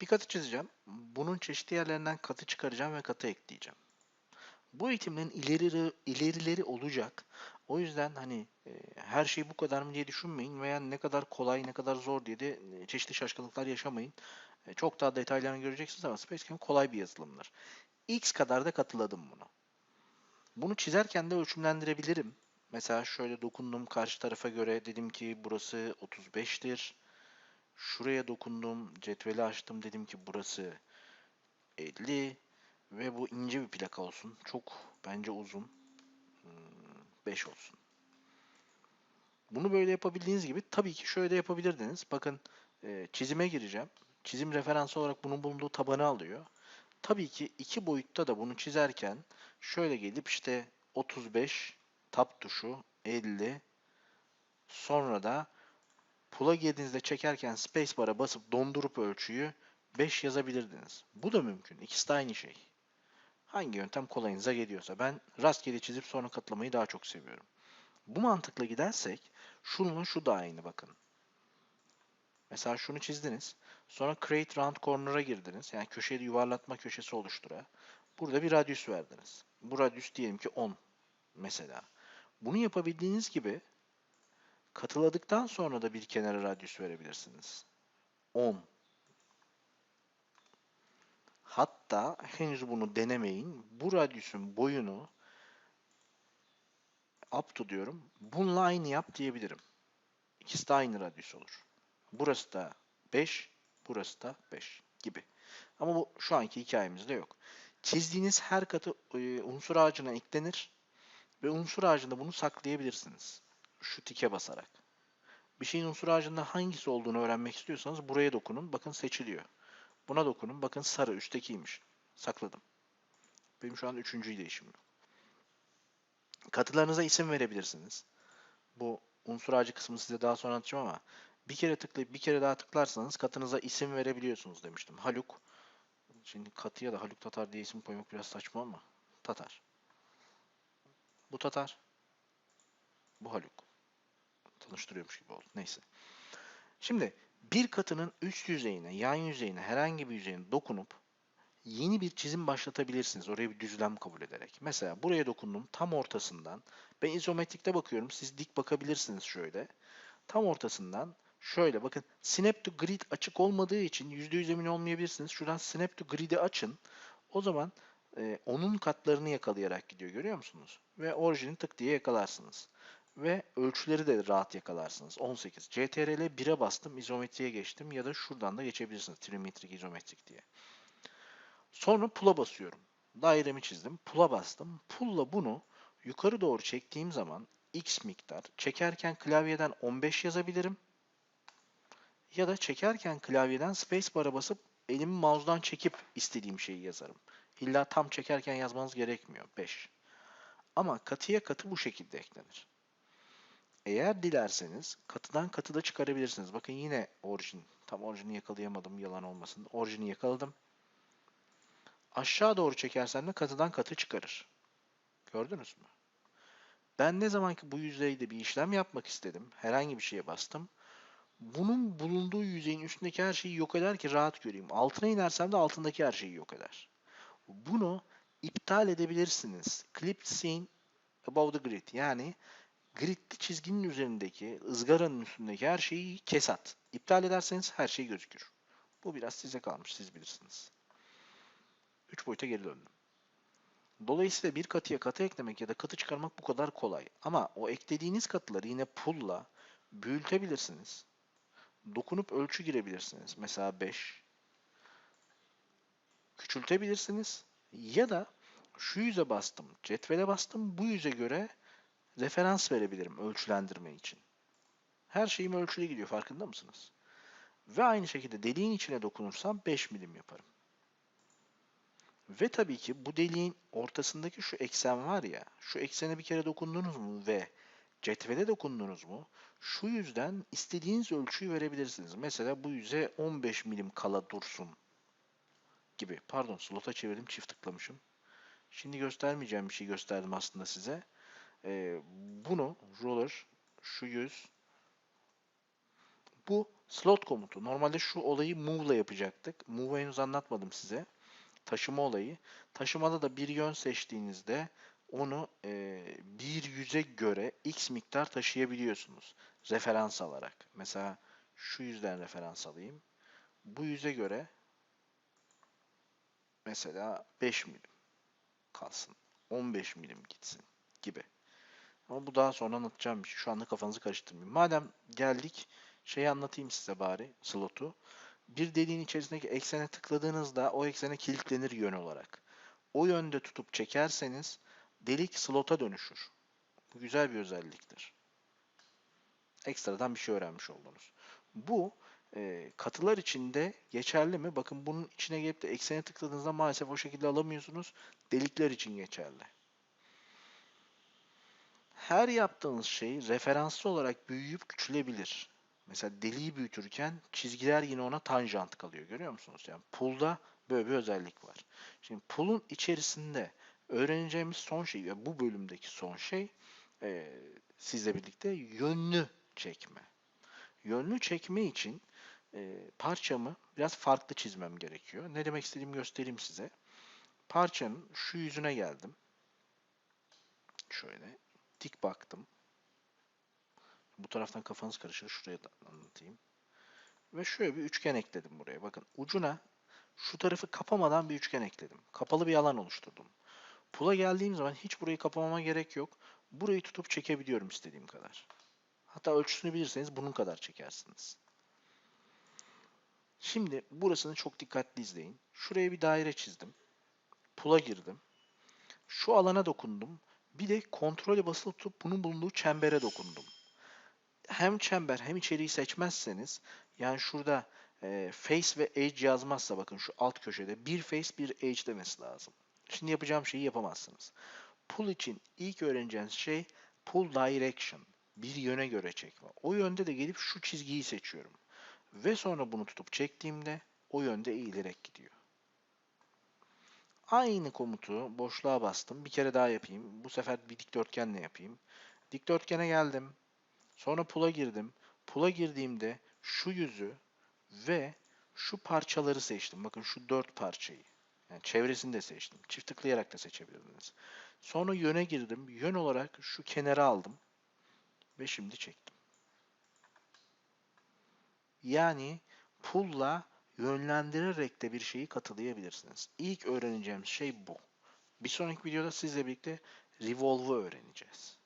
Bir katı çizeceğim. Bunun çeşitli yerlerinden katı çıkaracağım ve katı ekleyeceğim. Bu eğitimlerin ileri, ilerileri olacak. O yüzden hani e, her şey bu kadar mı diye düşünmeyin veya ne kadar kolay ne kadar zor diye de e, çeşitli şaşkınlıklar yaşamayın. E, çok daha detaylarını göreceksiniz ama Spacecam kolay bir yazılımdır. X kadar da katıladım bunu. Bunu çizerken de ölçümlendirebilirim. Mesela şöyle dokundum karşı tarafa göre dedim ki burası 35'tir. Şuraya dokundum, cetveli açtım dedim ki burası 50 ve bu ince bir plaka olsun. Çok bence uzun. 5 olsun. Bunu böyle yapabildiğiniz gibi tabii ki şöyle de yapabilirdiniz. Bakın e, çizime gireceğim. Çizim referansı olarak bunun bulunduğu tabanı alıyor. Tabii ki iki boyutta da bunu çizerken şöyle gelip işte 35 tab tuşu 50 sonra da pula girdiğinizde çekerken spacebar'a basıp dondurup ölçüyü 5 yazabilirdiniz. Bu da mümkün. İkisi de aynı şey. Hangi yöntem kolayınıza geliyorsa. Ben rastgele çizip sonra katlamayı daha çok seviyorum. Bu mantıkla gidersek şununla şu da aynı bakın. Mesela şunu çizdiniz. Sonra create round corner'a girdiniz. Yani köşeyi yuvarlatma köşesi oluştura. Burada bir radyüs verdiniz. Bu radyüs diyelim ki 10 mesela. Bunu yapabildiğiniz gibi katıladıktan sonra da bir kenara radyüs verebilirsiniz. 10. Hatta henüz bunu denemeyin. Bu radyüsün boyunu up to diyorum. Bununla aynı yap diyebilirim. İkisi de aynı radyüs olur. Burası da 5, burası da 5 gibi. Ama bu şu anki hikayemizde yok. Çizdiğiniz her katı e, unsur ağacına eklenir ve unsur ağacında bunu saklayabilirsiniz. Şu tike basarak. Bir şeyin unsur ağacında hangisi olduğunu öğrenmek istiyorsanız buraya dokunun. Bakın seçiliyor. Buna dokunun. Bakın sarı üsttekiymiş. Sakladım. Benim şu an üçüncü değişim yok. Katılarınıza isim verebilirsiniz. Bu unsur ağacı kısmını size daha sonra anlatacağım ama bir kere tıklayıp bir kere daha tıklarsanız katınıza isim verebiliyorsunuz demiştim. Haluk. Şimdi katıya da Haluk Tatar diye isim koymak biraz saçma ama. Tatar. Bu Tatar. Bu Haluk. Tanıştırıyormuş gibi oldu. Neyse. Şimdi bir katının üst yüzeyine, yan yüzeyine, herhangi bir yüzeyine dokunup yeni bir çizim başlatabilirsiniz. Oraya bir düzlem kabul ederek. Mesela buraya dokundum. Tam ortasından. Ben izometrikte bakıyorum. Siz dik bakabilirsiniz şöyle. Tam ortasından şöyle bakın. Snap to Grid açık olmadığı için %100 emin olmayabilirsiniz. Şuradan Snap to Grid'i açın. O zaman e, onun katlarını yakalayarak gidiyor. Görüyor musunuz? Ve orijini tık diye yakalarsınız. Ve ölçüleri de rahat yakalarsınız. 18. CTRL 1'e bastım. izometriye geçtim. Ya da şuradan da geçebilirsiniz. Trimetrik izometrik diye. Sonra pula basıyorum. Dairemi çizdim. Pula bastım. Pulla bunu yukarı doğru çektiğim zaman x miktar. Çekerken klavyeden 15 yazabilirim. Ya da çekerken klavyeden spacebar'a basıp elimi mouse'dan çekip istediğim şeyi yazarım. İlla tam çekerken yazmanız gerekmiyor. 5. Ama katıya katı bu şekilde eklenir. Eğer dilerseniz katıdan katı da çıkarabilirsiniz. Bakın yine orijin. Tam orijini yakalayamadım yalan olmasın. Orijini yakaladım. Aşağı doğru çekersen de katıdan katı çıkarır. Gördünüz mü? Ben ne zaman ki bu yüzeyde bir işlem yapmak istedim, herhangi bir şeye bastım. Bunun bulunduğu yüzeyin üstündeki her şeyi yok eder ki rahat göreyim. Altına inersem de altındaki her şeyi yok eder. Bunu iptal edebilirsiniz. Clip scene above the grid. Yani gridli çizginin üzerindeki, ızgaranın üstündeki her şeyi kes at. İptal ederseniz her şey gözükür. Bu biraz size kalmış, siz bilirsiniz. 3 boyuta geri döndüm. Dolayısıyla bir katıya katı eklemek ya da katı çıkarmak bu kadar kolay. Ama o eklediğiniz katıları yine pull'la büyütebilirsiniz. Dokunup ölçü girebilirsiniz. Mesela 5. Küçültebilirsiniz. Ya da şu yüze bastım, cetvele bastım. Bu yüze göre referans verebilirim ölçülendirme için. Her şeyim ölçülü gidiyor farkında mısınız? Ve aynı şekilde deliğin içine dokunursam 5 milim yaparım. Ve tabii ki bu deliğin ortasındaki şu eksen var ya, şu eksene bir kere dokundunuz mu ve cetvele dokundunuz mu, şu yüzden istediğiniz ölçüyü verebilirsiniz. Mesela bu yüze 15 milim kala dursun gibi. Pardon slota çevirdim çift tıklamışım. Şimdi göstermeyeceğim bir şey gösterdim aslında size. Ee, bunu roller şu yüz bu Slot komutu. Normalde şu olayı move ile yapacaktık. Move'u henüz anlatmadım size. Taşıma olayı. Taşımada da bir yön seçtiğinizde onu e, bir yüze göre x miktar taşıyabiliyorsunuz. Referans alarak. Mesela şu yüzden referans alayım. Bu yüze göre mesela 5 milim kalsın. 15 milim gitsin gibi. Ama bu daha sonra anlatacağım bir şey. Şu anda kafanızı karıştırmayın. Madem geldik şeyi anlatayım size bari slotu. Bir deliğin içerisindeki eksene tıkladığınızda o eksene kilitlenir yön olarak. O yönde tutup çekerseniz delik slota dönüşür. Bu güzel bir özelliktir. Ekstradan bir şey öğrenmiş oldunuz. Bu e, katılar içinde geçerli mi? Bakın bunun içine gelip de eksene tıkladığınızda maalesef o şekilde alamıyorsunuz. Delikler için geçerli. Her yaptığınız şey referanslı olarak büyüyüp küçülebilir. Mesela deliği büyütürken çizgiler yine ona tanjant kalıyor. Görüyor musunuz? Yani pool'da böyle bir özellik var. Şimdi pool'un içerisinde öğreneceğimiz son şey ve bu bölümdeki son şey e, sizle birlikte yönlü çekme. Yönlü çekme için e, parçamı biraz farklı çizmem gerekiyor. Ne demek istediğimi göstereyim size. Parçanın şu yüzüne geldim. Şöyle dik baktım. Bu taraftan kafanız karışır. Şuraya da anlatayım. Ve şöyle bir üçgen ekledim buraya. Bakın ucuna şu tarafı kapamadan bir üçgen ekledim. Kapalı bir alan oluşturdum. Pula geldiğim zaman hiç burayı kapamama gerek yok. Burayı tutup çekebiliyorum istediğim kadar. Hatta ölçüsünü bilirseniz bunun kadar çekersiniz. Şimdi burasını çok dikkatli izleyin. Şuraya bir daire çizdim. Pula girdim. Şu alana dokundum. Bir de kontrole basılı tutup bunun bulunduğu çembere dokundum. Hem çember hem içeriği seçmezseniz yani şurada e, face ve age yazmazsa bakın şu alt köşede bir face bir age demesi lazım. Şimdi yapacağım şeyi yapamazsınız. Pull için ilk öğreneceğiniz şey pull direction. Bir yöne göre çekme. O yönde de gelip şu çizgiyi seçiyorum. Ve sonra bunu tutup çektiğimde o yönde eğilerek gidiyor. Aynı komutu boşluğa bastım. Bir kere daha yapayım. Bu sefer bir dikdörtgenle yapayım. Dikdörtgene geldim. Sonra pula girdim. Pula girdiğimde şu yüzü ve şu parçaları seçtim. Bakın şu dört parçayı. Yani çevresini de seçtim. Çift tıklayarak da seçebilirsiniz. Sonra yöne girdim. Yön olarak şu kenara aldım. Ve şimdi çektim. Yani pulla yönlendirerek de bir şeyi katılayabilirsiniz. İlk öğreneceğimiz şey bu. Bir sonraki videoda sizle birlikte Revolve'ı öğreneceğiz.